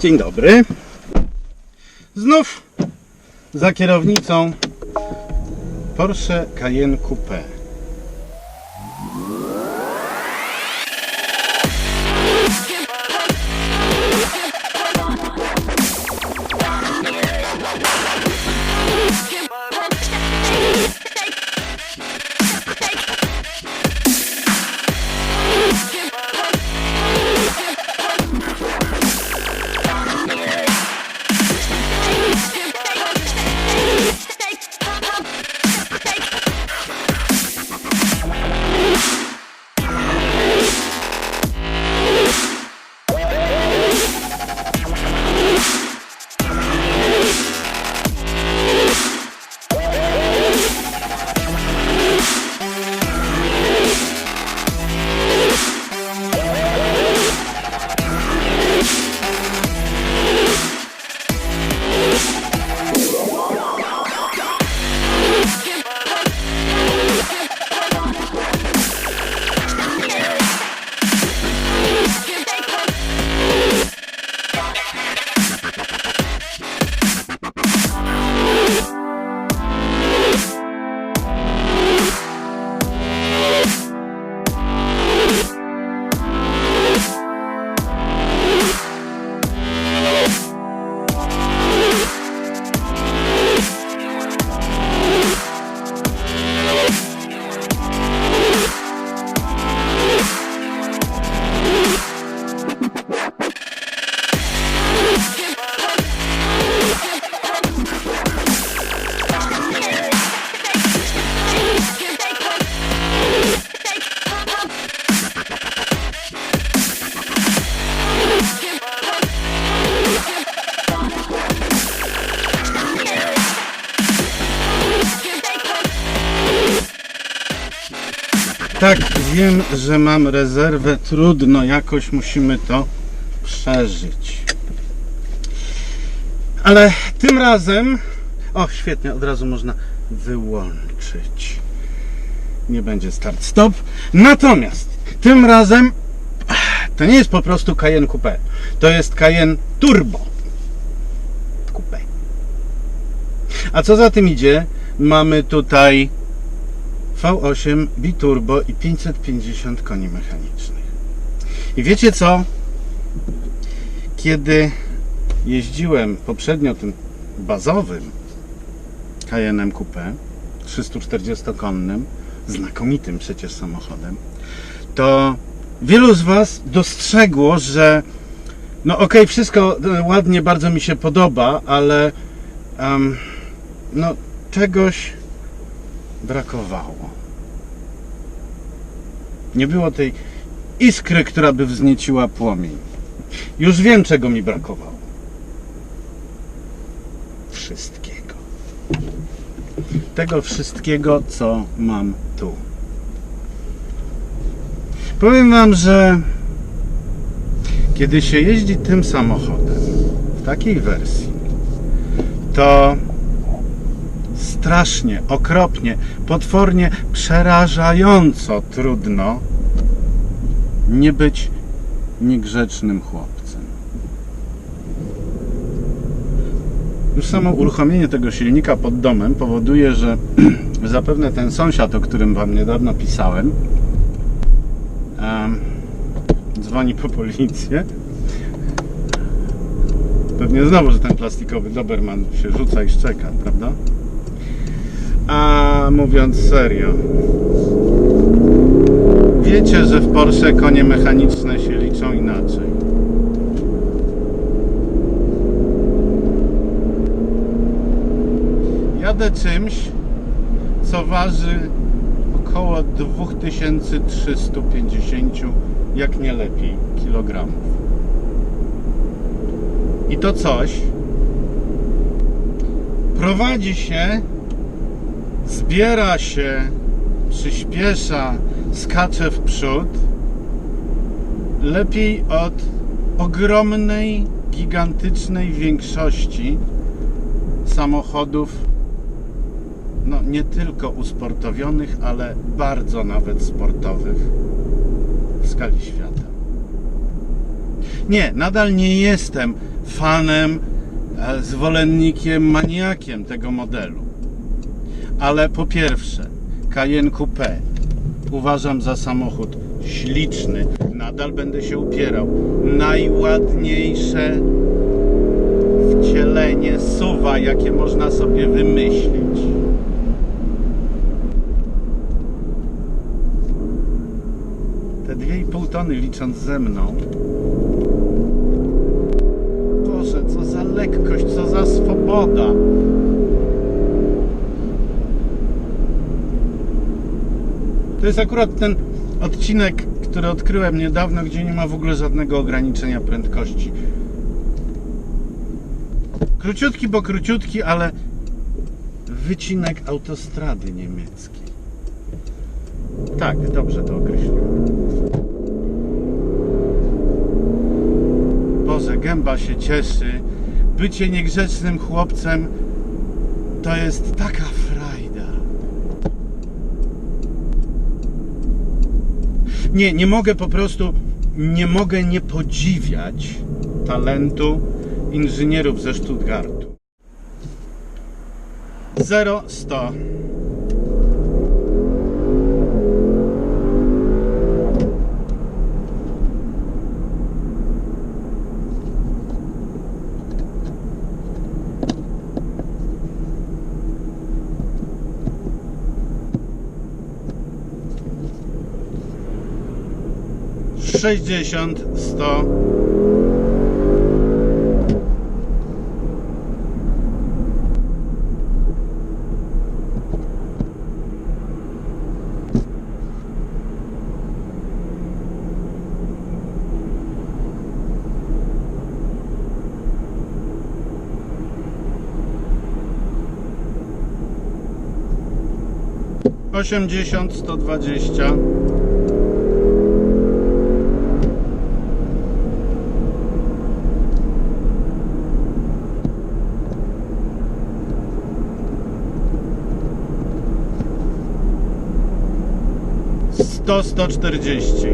Dzień dobry. Znów za kierownicą Porsche Cayenne Coupe. Tak, wiem, że mam rezerwę. Trudno, jakoś musimy to przeżyć. Ale tym razem. O, świetnie, od razu można wyłączyć. Nie będzie start stop. Natomiast tym razem to nie jest po prostu Cayenne Coupe. To jest Cayenne Turbo Coupe. A co za tym idzie? Mamy tutaj V8 biturbo i 550 koni mechanicznych. I wiecie co? Kiedy jeździłem poprzednio tym bazowym Cayenne'em Coupe 340-konnym, znakomitym przecież samochodem, to wielu z Was dostrzegło, że no okej, wszystko e, ładnie, bardzo mi się podoba, ale em, no czegoś brakowało. Nie było tej iskry, która by wznieciła płomień. Już wiem, czego mi brakowało. Wszystkiego. Tego wszystkiego, co mam tu. Powiem Wam, że kiedy się jeździ tym samochodem w takiej wersji, to strasznie, okropnie, potwornie, przerażająco trudno nie być niegrzecznym chłopcem. Już samo uruchomienie tego silnika pod domem powoduje, że zapewne ten sąsiad, o którym Wam niedawno pisałem, em, dzwoni po policję. Pewnie znowu, że ten plastikowy Doberman się rzuca i szczeka, prawda? A mówiąc serio, wiecie, że w Porsche konie mechaniczne się liczą inaczej. Jadę czymś, co waży około 2350, jak nie lepiej, kilogramów. I to coś prowadzi się zbiera się, przyspiesza, skacze w przód lepiej od ogromnej, gigantycznej większości samochodów, no nie tylko usportowionych, ale bardzo nawet sportowych w skali świata. Nie, nadal nie jestem fanem, e, zwolennikiem, maniakiem tego modelu. Ale po pierwsze, Cayenne Coupé uważam za samochód śliczny. Nadal będę się upierał. Najładniejsze wcielenie suwa, jakie można sobie wymyślić. Te 2,5 tony licząc ze mną. Boże, co za lekkość, co za swoboda. To jest akurat ten odcinek, który odkryłem niedawno, gdzie nie ma w ogóle żadnego ograniczenia prędkości. Króciutki, bo króciutki, ale wycinek autostrady niemieckiej. Tak, dobrze to określiłem. Boże, gęba się cieszy. Bycie niegrzecznym chłopcem to jest taka nie, nie mogę po prostu, nie mogę nie podziwiać talentu inżynierów ze Stuttgartu. 0 100 60, 100. Osiemdziesiąt, sto dwadzieścia. Sto czterdzieści.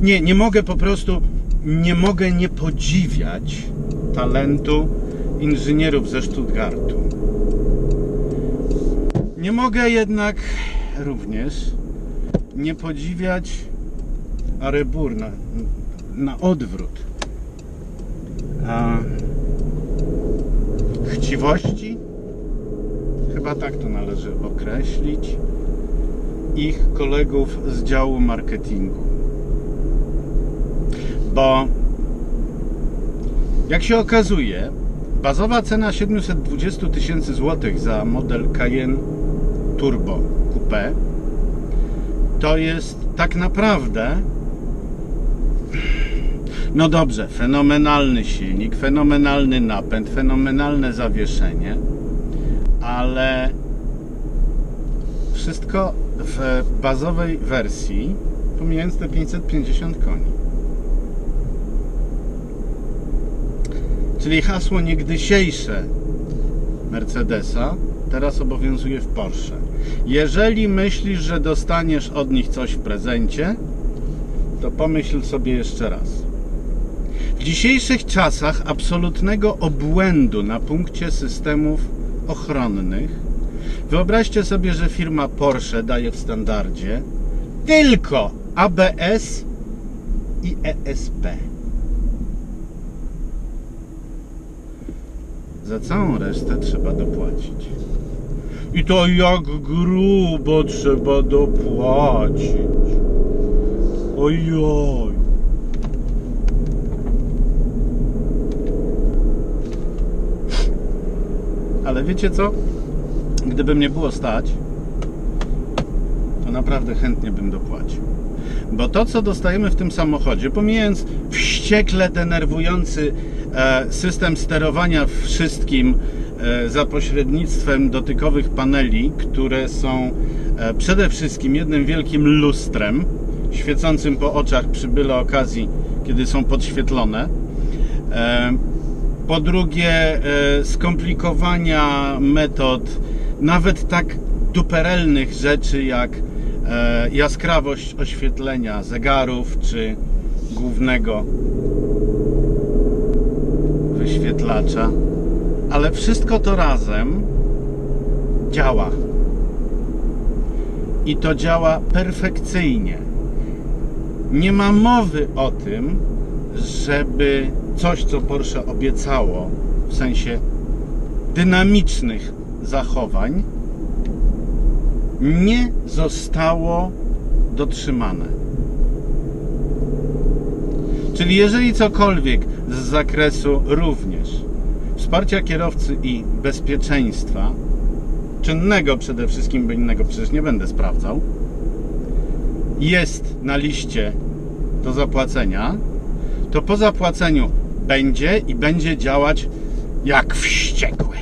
Nie, nie mogę po prostu, nie mogę nie podziwiać talentu inżynierów ze Stuttgartu. Nie mogę jednak również nie podziwiać Arebur na, na odwrót. A, chciwości, chyba tak to należy określić, ich kolegów z działu marketingu. Bo jak się okazuje, bazowa cena 720 tysięcy złotych za model Cayenne Turbo Coupe to jest tak naprawdę no dobrze, fenomenalny silnik, fenomenalny napęd, fenomenalne zawieszenie, ale wszystko w bazowej wersji, pomijając te 550 koni. Czyli hasło niegdysiejsze Mercedesa teraz obowiązuje w Porsche. Jeżeli myślisz, że dostaniesz od nich coś w prezencie, to pomyśl sobie jeszcze raz. W dzisiejszych czasach absolutnego obłędu na punkcie systemów ochronnych, wyobraźcie sobie, że firma Porsche daje w standardzie tylko ABS i ESP. Za całą resztę trzeba dopłacić. I to jak grubo trzeba dopłacić. Ojoj. Wiecie co? Gdyby mnie było stać, to naprawdę chętnie bym dopłacił. Bo to, co dostajemy w tym samochodzie, pomijając wściekle denerwujący e, system sterowania wszystkim e, za pośrednictwem dotykowych paneli, które są e, przede wszystkim jednym wielkim lustrem świecącym po oczach przy byle okazji, kiedy są podświetlone. Po drugie, e, skomplikowania metod, nawet tak duperelnych rzeczy jak e, jaskrawość oświetlenia zegarów czy głównego wyświetlacza, ale wszystko to razem działa. I to działa perfekcyjnie. Nie ma mowy o tym, żeby coś, co Porsche obiecało, w sensie dynamicznych zachowań, nie zostało dotrzymane. Czyli jeżeli cokolwiek z zakresu również wsparcia kierowcy i bezpieczeństwa, czynnego przede wszystkim, bo innego przecież nie będę sprawdzał, jest na liście do zapłacenia, to po zapłaceniu będzie i będzie działać jak wściekły.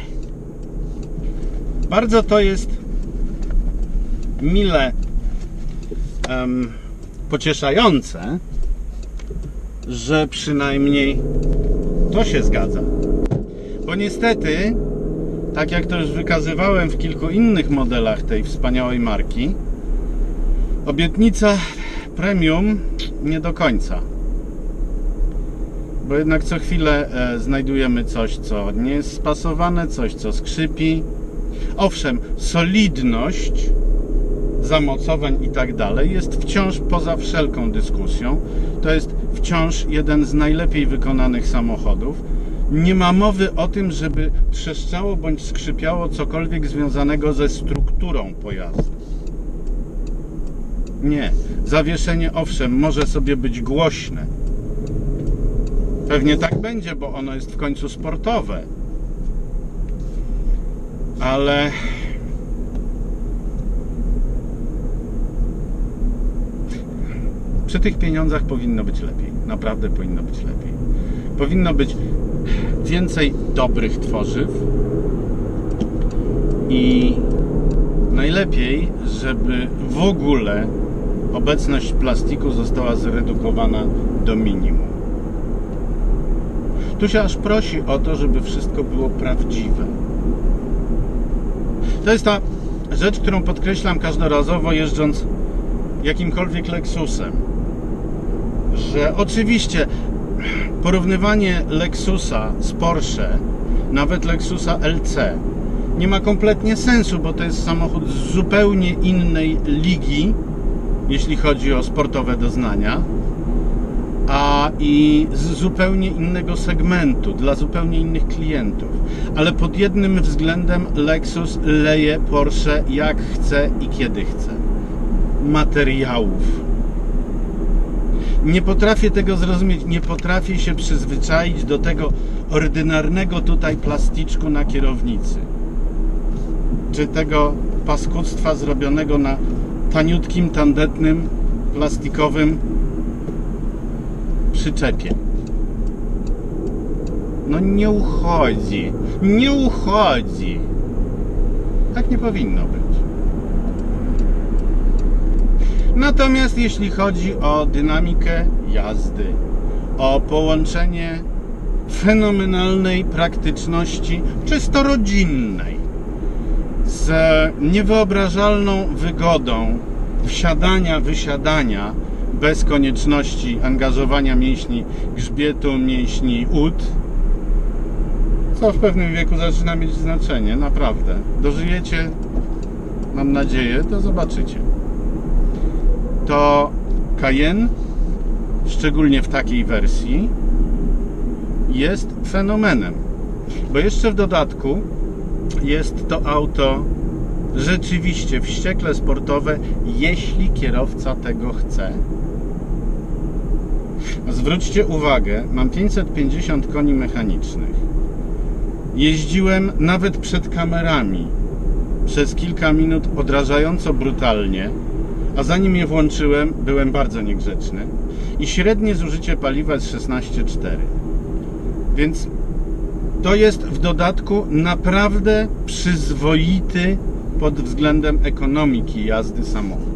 Bardzo to jest mile em, pocieszające, że przynajmniej to się zgadza. Bo niestety, tak jak to już wykazywałem w kilku innych modelach tej wspaniałej marki, obietnica premium nie do końca. Bo jednak co chwilę e, znajdujemy coś, co nie jest spasowane, coś, co skrzypi. Owszem, solidność zamocowań i tak dalej jest wciąż poza wszelką dyskusją. To jest wciąż jeden z najlepiej wykonanych samochodów. Nie ma mowy o tym, żeby trzeszczało bądź skrzypiało cokolwiek związanego ze strukturą pojazdu. Nie. Zawieszenie, owszem, może sobie być głośne. Pewnie tak będzie, bo ono jest w końcu sportowe. Ale przy tych pieniądzach powinno być lepiej. Naprawdę powinno być lepiej. Powinno być więcej dobrych tworzyw i najlepiej, żeby w ogóle obecność plastiku została zredukowana do minimum. Tu się aż prosi o to, żeby wszystko było prawdziwe. To jest ta rzecz, którą podkreślam każdorazowo jeżdżąc jakimkolwiek Lexusem. Że oczywiście porównywanie Lexusa z Porsche, nawet Lexusa LC, nie ma kompletnie sensu, bo to jest samochód z zupełnie innej ligi, jeśli chodzi o sportowe doznania, i z zupełnie innego segmentu, dla zupełnie innych klientów. Ale pod jednym względem Lexus leje Porsche jak chce i kiedy chce. Materiałów. Nie potrafię tego zrozumieć, nie potrafię się przyzwyczaić do tego ordynarnego tutaj plasticzku na kierownicy. Czy tego paskudztwa zrobionego na taniutkim, tandetnym, plastikowym przyczepie. No nie uchodzi. Nie uchodzi. Tak nie powinno być. Natomiast jeśli chodzi o dynamikę jazdy, o połączenie fenomenalnej praktyczności, czysto rodzinnej, z niewyobrażalną wygodą wsiadania, wysiadania bez konieczności angażowania mięśni grzbietu, mięśni ud, co w pewnym wieku zaczyna mieć znaczenie, naprawdę. Dożyjecie, mam nadzieję, to zobaczycie. To Cayenne, szczególnie w takiej wersji, jest fenomenem. Bo jeszcze w dodatku jest to auto rzeczywiście wściekle sportowe, jeśli kierowca tego chce. Zwróćcie uwagę, mam 550 koni mechanicznych. Jeździłem nawet przed kamerami przez kilka minut odrażająco brutalnie, a zanim je włączyłem, byłem bardzo niegrzeczny. I średnie zużycie paliwa jest 16,4. Więc to jest w dodatku naprawdę przyzwoity pod względem ekonomiki jazdy samochód.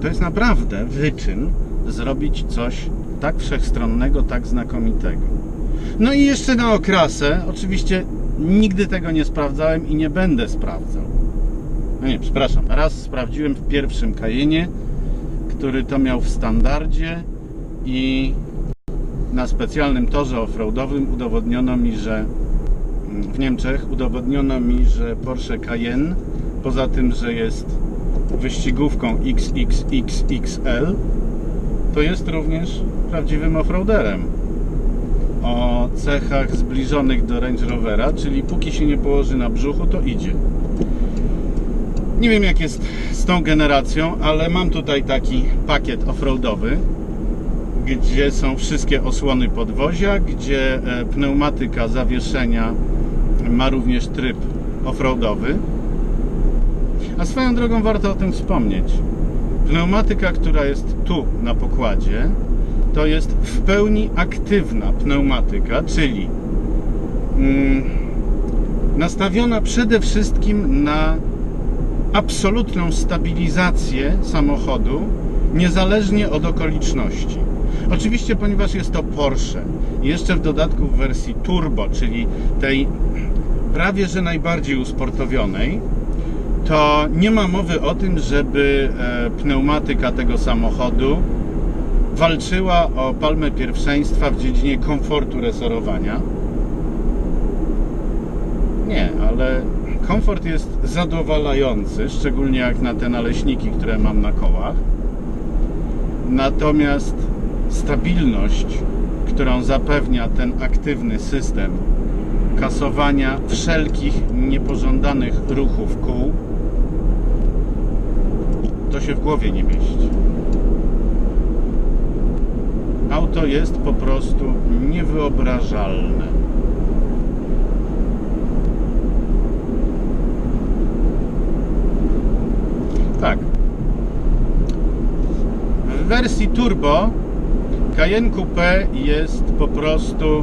To jest naprawdę wyczyn zrobić coś tak wszechstronnego, tak znakomitego. No i jeszcze na okrasę, oczywiście nigdy tego nie sprawdzałem i nie będę sprawdzał. No nie, przepraszam. Raz sprawdziłem w pierwszym Cayenne, który to miał w standardzie i na specjalnym torze offroadowym udowodniono mi, że mm, w Niemczech udowodniono mi, że Porsche Cayenne poza tym, że jest wyścigówką XXXXL, to jest również prawdziwym offroaderem o cechach zbliżonych do Range Rovera, czyli póki się nie położy na brzuchu, to idzie. Nie wiem jak jest z tą generacją, ale mam tutaj taki pakiet offroadowy, gdzie są wszystkie osłony podwozia, gdzie e, pneumatyka zawieszenia ma również tryb offroadowy. A swoją drogą warto o tym wspomnieć. Pneumatyka, która jest tu na pokładzie, to jest w pełni aktywna pneumatyka, czyli mm, nastawiona przede wszystkim na absolutną stabilizację samochodu, niezależnie od okoliczności. Oczywiście, ponieważ jest to Porsche, jeszcze w dodatku w wersji turbo, czyli tej prawie że najbardziej usportowionej, to nie ma mowy o tym, żeby e, pneumatyka tego samochodu walczyła o palmę pierwszeństwa w dziedzinie komfortu resorowania. Nie, ale komfort jest zadowalający, szczególnie jak na te naleśniki, które mam na kołach. Natomiast stabilność, którą zapewnia ten aktywny system kasowania wszelkich niepożądanych ruchów kół, to się w głowie nie mieści. Auto jest po prostu niewyobrażalne. Tak. W wersji turbo Cayenne Coupe jest po prostu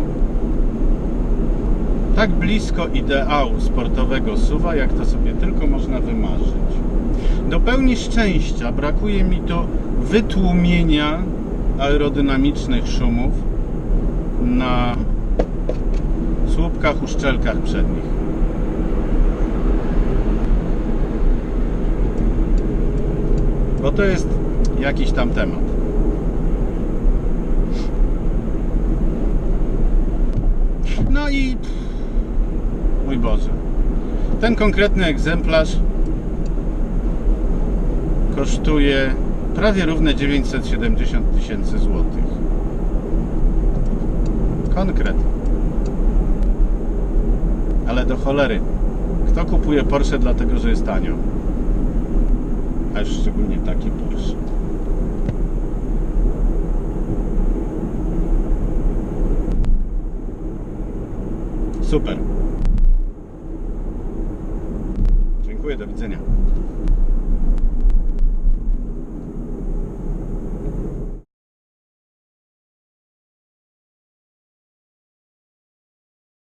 tak blisko ideału sportowego suwa, jak to sobie tylko można wymarzyć. Do pełni szczęścia brakuje mi tu wytłumienia aerodynamicznych szumów na słupkach, uszczelkach przednich. Bo to jest jakiś tam temat. No i mój Boże. Ten konkretny egzemplarz kosztuje prawie równe 970 tysięcy złotych. Konkret. Ale do cholery. Kto kupuje Porsche dlatego, że jest tanio? A już szczególnie takie Porsche. Super. Dziękuję, do widzenia.